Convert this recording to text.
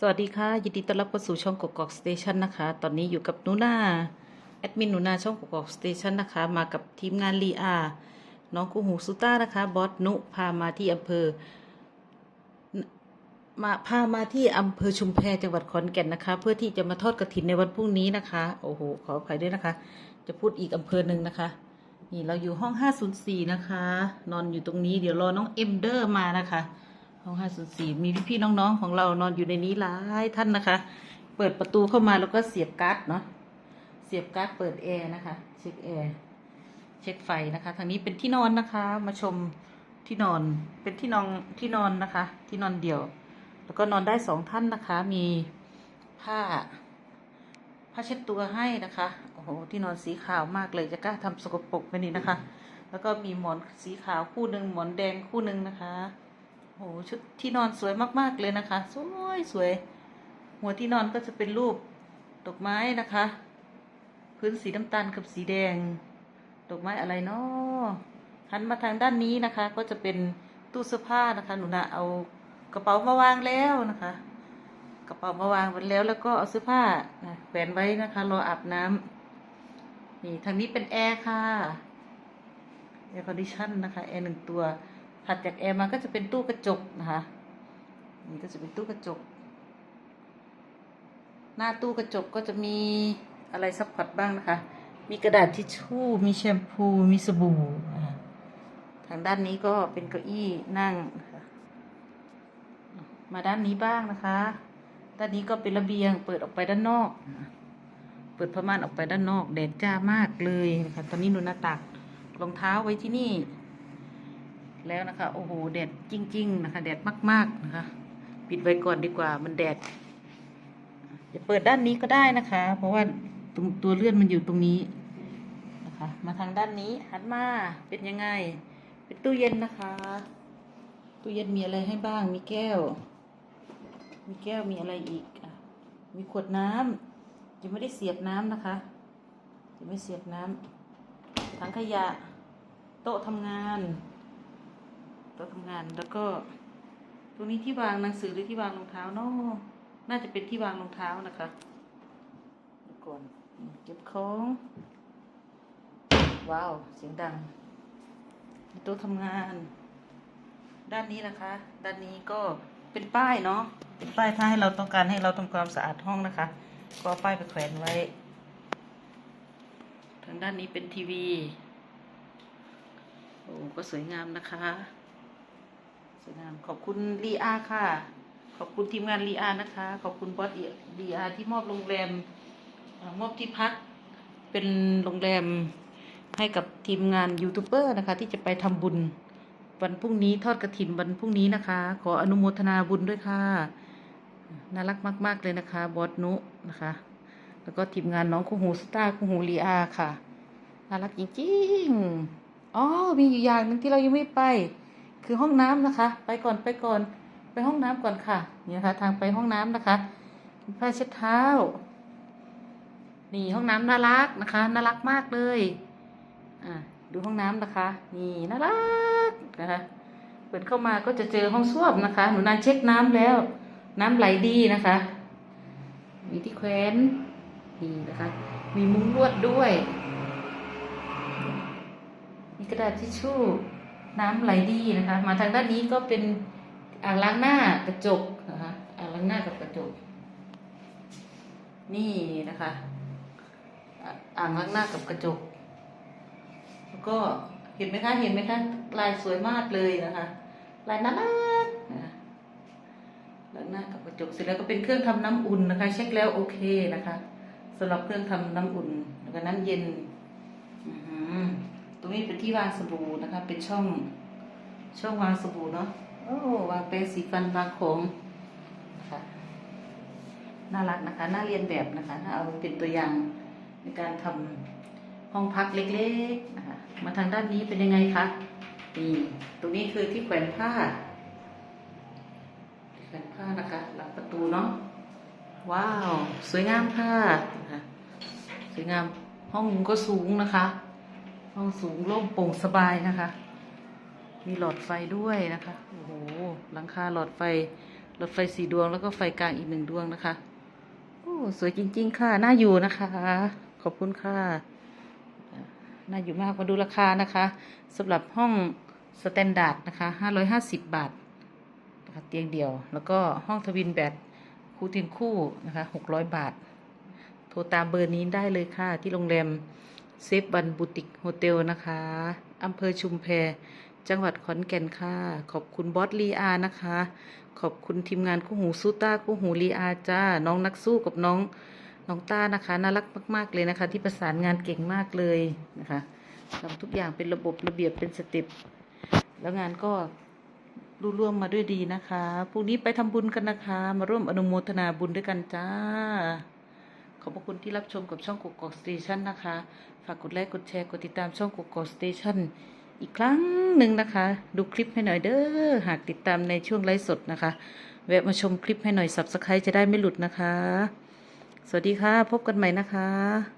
สวัสดีค่ะ ยินดีต้อนรับเข้าสู่ช่องกกอกสเตชันนะคะ ตอนนี้อยู่กับนูนาแอดมินนูนาช่องกกอกสเตชันนะคะ มากับทีมงานลีอาน้องกูหูสุต้านะคะ บอสนุพามาที่อำเภอ มาพามาที่อำเภอชุมแพจังหวัดขอนแก่นนะคะ เพื่อที่จะมาทอดกระถินในวันพรุ่งนี้นะคะ โอ้โห ขออภัยด้วยนะคะ จะพูดอีกอำเภอหนึ่งนะคะ นี่เราอยู่ห้อง 504 นะคะ นอนอยู่ตรงนี้ เดี๋ยวรอน้องเอ็มเดอร์มานะคะ ห้อง504มีพี่ๆน้องๆของเรานอนอยู่ในนี้หลายท่านนะคะ เปิดประตูเข้ามาแล้วก็เสียบการ์ดเนาะเสียบการ์ดเปิดแอร์นะคะ เช็คแอร์เช็คไฟนะคะทางนี้เป็นที่นอนนะคะ มาชมที่นอนเป็นที่นอนที่นอนนะคะ ที่นอนเดี่ยว แล้วก็นอนได้สองท่านนะคะ มีผ้าผ้าเช็ดตัวให้นะคะ โอ้โห ที่นอนสีขาวมากเลย จะกล้าทำสกปรกไปนี่นะคะ แล้วก็มีหมอนสีขาวคู่หนึ่งหมอนแดงคู่หนึ่งนะคะ โอ้โหชุดที่นอนสวยมากๆเลยนะคะ สวยสวย หัวที่นอนก็จะเป็นรูปดอกไม้นะคะ พื้นสีน้ำตาลกับสีแดง ดอกไม้อะไรเนาะหันมาทางด้านนี้นะคะ ก็จะเป็นตู้เสื้อผ้านะคะ หนูนะเอากระเป๋ามาวางแล้วนะคะ กระเป๋ามาวางไว้แล้วแล้วก็เอาเสื้อผ้าแขวนไว้นะคะรออาบน้ำนี่ทางนี้เป็นแอร์ค่ะแอร์คอนดิชันนะคะแอร์หนึ่งตัว ถัดจากแอร์มาก็จะเป็นตู้กระจกนะคะนี่ก็จะเป็นตู้กระจก หน้าตู้กระจกก็จะมีอะไรซัพพอร์ตบ้างนะคะ มีกระดาษทิชชู่ มีแชมพู มีสบู่ทางด้านนี้ก็เป็นเก้าอี้นั่ง มาด้านนี้บ้างนะคะ ด้านนี้ก็เป็นระเบียง เปิดออกไปด้านนอก เปิดผ้าม่านออกไปด้านนอก แดดจ้ามากเลยนะคะ ตอนนี้หนูหน้าตักรองเท้าไว้ที่นี่ แล้วนะคะ โอ้โห แดดจริง ๆ นะคะ แดดมาก ๆ นะคะ ปิดไว้ก่อนดีกว่า มันแดด จะเปิดด้านนี้ก็ได้นะคะ เพราะว่าตรงตัวเลื่อนมันอยู่ตรงนี้นะคะ มาทางด้านนี้หันมา เป็นยังไง เป็นตู้เย็นนะคะ ตู้เย็นมีอะไรให้บ้าง มีแก้ว มีแก้ว มีอะไรอีกอะมีขวดน้ำยังไม่ได้เสียบน้ำนะคะยังไม่เสียบน้ำถังขยะ โต๊ะทำงาน โต๊ะทำงาน แล้วก็ตรงนี้ที่วางหนังสือหรือที่วางรองเท้าเนาะน่าจะเป็นที่วางรองเท้านะคะเดี๋ยวก่อนเก็บของว้าวเสียงดังโต๊ะทำงาน ด้านนี้นะคะ ด้านนี้ก็เป็นป้ายเนาะเป็นป้ายถ้าให้เราต้องการให้เราทำความสะอาดห้องนะคะ ก็ป้ายไปแขวนไว้ ทางด้านนี้เป็นทีวีโอ้ก็สวยงามนะคะ สวยงามขอบคุณลีอาค่ะ ขอบคุณทีมงานลีอานะคะ ขอบคุณบอสลีอาที่มอบโรงแรมมอบที่พัก เป็นโรงแรมให้กับทีมงานยูทูบเบอร์นะคะ ที่จะไปทำบุญวันพรุ่งนี้ทอดกระถินวันพรุ่งนี้นะคะ ขออนุโมทนาบุญด้วยค่ะน่ารักมาก ๆ เลยนะคะ บอสนุนะคะ แล้วก็ทีมงานน้องคูหูสตาร์คูหูลีอาค่ะน่ารักจริงๆอ๋อมีอยู่อย่างหนึงที่เรายังไม่ไป คือห้องน้ำนะคะ ไปก่อนไปก่อน ไปห้องน้ำก่อนค่ะนี่นะคะ ทางไปห้องน้ำนะคะผ้าเช็ดเท้า นี่ห้องน้ำน่ารักนะคะน่ารักมากเลยอ่าดูห้องน้ำนะคะ นี่น่ารักนะคะเปิดเข้ามาก็จะเจอห้องส้วมนะคะ หนูนาเช็คน้ำแล้ว น้ำไหลดีนะคะ มีที่แขวนนี่นะคะ มีมุ้งลวดด้วย มีกระดาษทิชชู่ น้ำไหลดีนะคะ มาทางด้านนี้ก็เป็นอ่างล้างหน้ากระจกนะคะอ่างล้างหน้ากับกระจก นี่นะคะอ่างล้างหน้ากับกระจก แล้วก็เห็นไหมคะเห็นไหมคะลายสวยมากเลยนะคะ ลายน่ารักนะล้างหน้ากับกระจกเสร็จแล้วก็เป็นเครื่องทำน้ำอุ่นนะคะ เช็คแล้วโอเคนะคะสำหรับเครื่องทำน้ำอุ่นแล้วก็น้ำเย็น อือ รงนี้เป็นที่วางสบู่นะคะ เป็นช่องช่องวางสบู่เนาะโอ้วางแปรงสีฟันวางของค่ะน่ารักนะคะน่าเรียนแบบนะคะเอาเป็นตัวอย่างในการทำห้องพักเล็กๆนะคะมาทางด้านนี้เป็นยังไงคะนี่ตรงนี้คือที่แขวนผ้าแขวนผ้านะคะหลังประตูเนาะว้าว สวยงามค่ะสวยงามห้องก็สูงนะคะ ห้องสูงโล่งโปร่งสบายนะคะ มีหลอดไฟด้วยนะคะ โอ้โห หลังคาหลอดไฟรถไฟสีดวงแล้วก็ไฟกลางอีกหนึ่งดวงนะคะ โอ้สวยจริง ๆ ค่ะ น่าอยู่นะคะ ขอบคุณค่ะ น่าอยู่มาก มาดูราคานะคะสำหรับห้องสแตนดาร์ดนะคะ550บาทนะคะเตียงเดียว แล้วก็ห้องทวินแบดคู่เตียงคู่นะคะ600บาท โทรตามเบอร์นี้ได้เลยค่ะที่โรงแรม เซฟบันบูติกโฮเทลนะคะอำเภอชุมแพ จังหวัดขอนแก่นค่ะ ขอบคุณบอสลีอานะคะ ขอบคุณทีมงานคู่หูสู้ต้าคู่หูลีอาจ้า น้องนักสู้กับน้องน้องต้านะคะ น่ารักมาก ๆ เลยนะคะ ที่ประสานงานเก่งมากเลยนะคะทำทุกอย่างเป็นระบบระเบียบเป็นสเต็ปแล้วงานก็รุ่ร่วงมาด้วยดีนะคะ พรุ่งนี้ไปทำบุญกันนะคะ มาร่วมอนุโมทนาบุญด้วยกันจ้า อบพระคุณที่รับชมกับช่องกกกอกสเตชันนะคะ ฝากกดไลค์กดแชร์กดติดตามช่องกกอกสเตชันอีกครั้งหนึ่งนะคะ ดูคลิปให้หน่อยเด้อหากติดตามในช่วงไลฟ์สดนะคะ แวะมาชมคลิปให้หน่อยสับสไครจะได้ไม่หลุดนะคะ สวัสดีค่ะ พบกันใหม่นะคะ